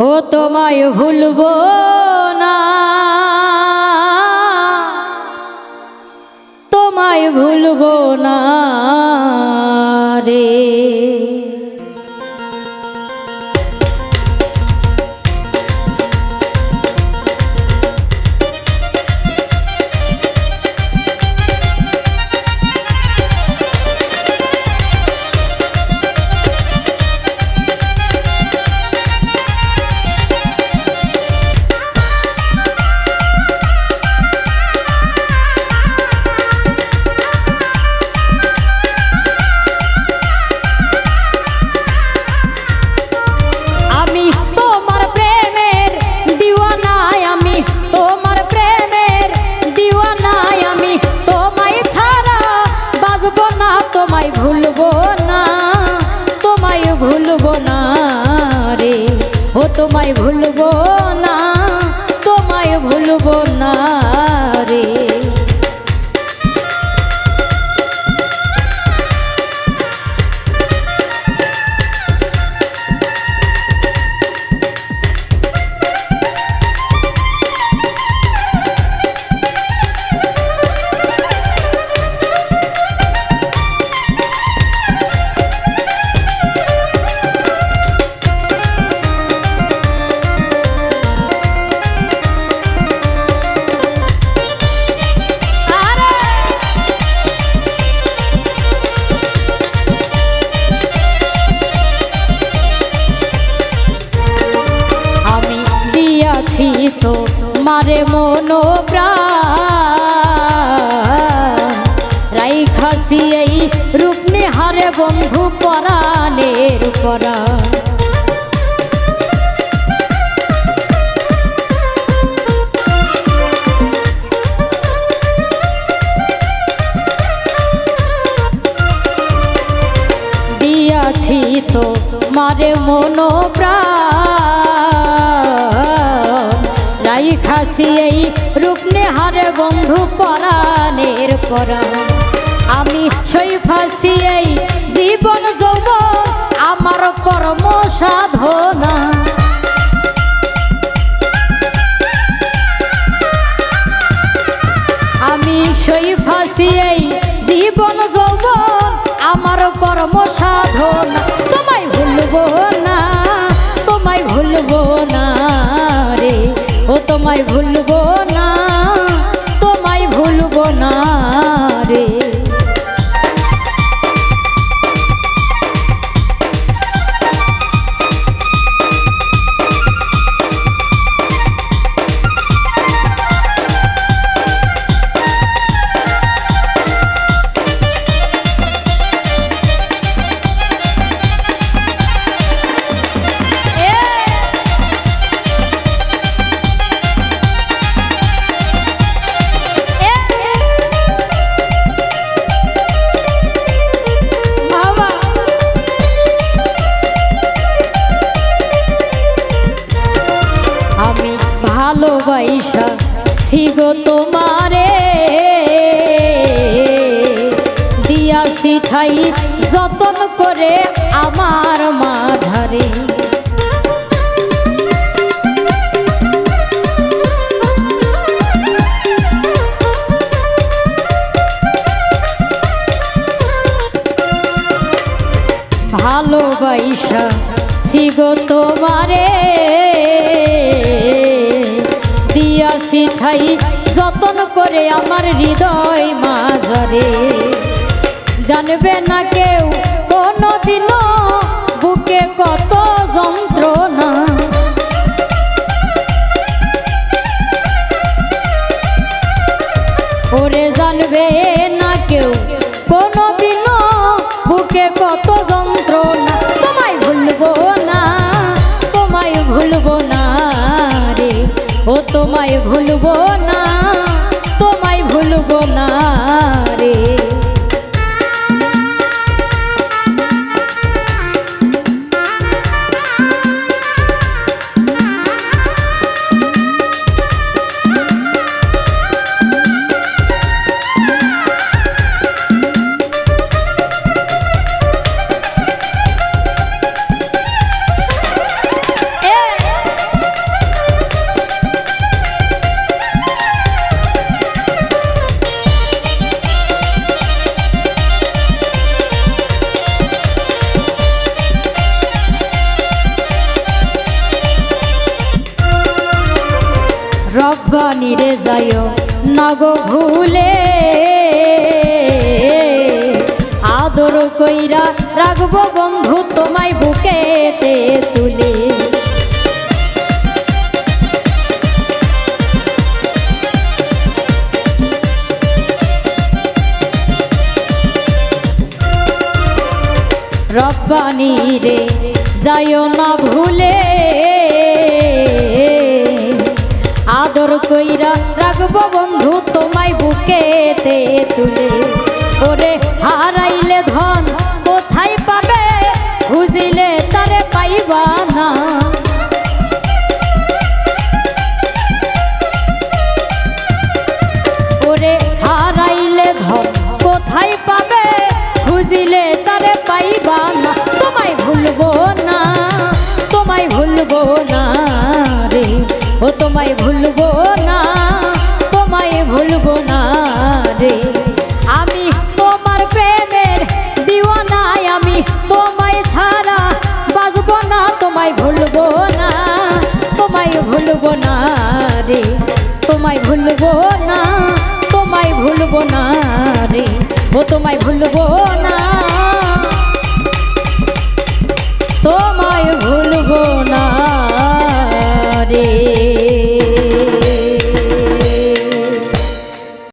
ও তোমায় ভুলব না। তোমায় ভুলব না। তো মারে মনো রাই খাসি এই রূপনে হারে বন্ধু পরাণের পরা দিয়াছি তো মারে মনো রাই খাসি এই রূপনে হারে বন্ধু পরাণের পরা আমি সই ফাঁসি এই জীবন যৌব আমার কর্ম সাধনা। আমি সই ফাঁসি এই জীবন যৌবন আমার কর্ম সাধনা। ভালোবাসা শিগো তোমারে। দিয়া শিঠাই যতন করে আমার মাঝারে। ভালোবাসা শিব তোমারে। শিখাই যতন করে আমার হৃদয় মাঝরে। জানবে না কেউ রব্বানি রে যায় না গো ভুলে। আদর কইরা রাখব বন্ধু তোমায় বুকেতে তুলে। রব্বানি রে যায় না ভুলে। তারে পাইবা না। রে। তোমায় ভুলবো না তোমায় ভুলবো না রে। ও তোমায় ভুলবো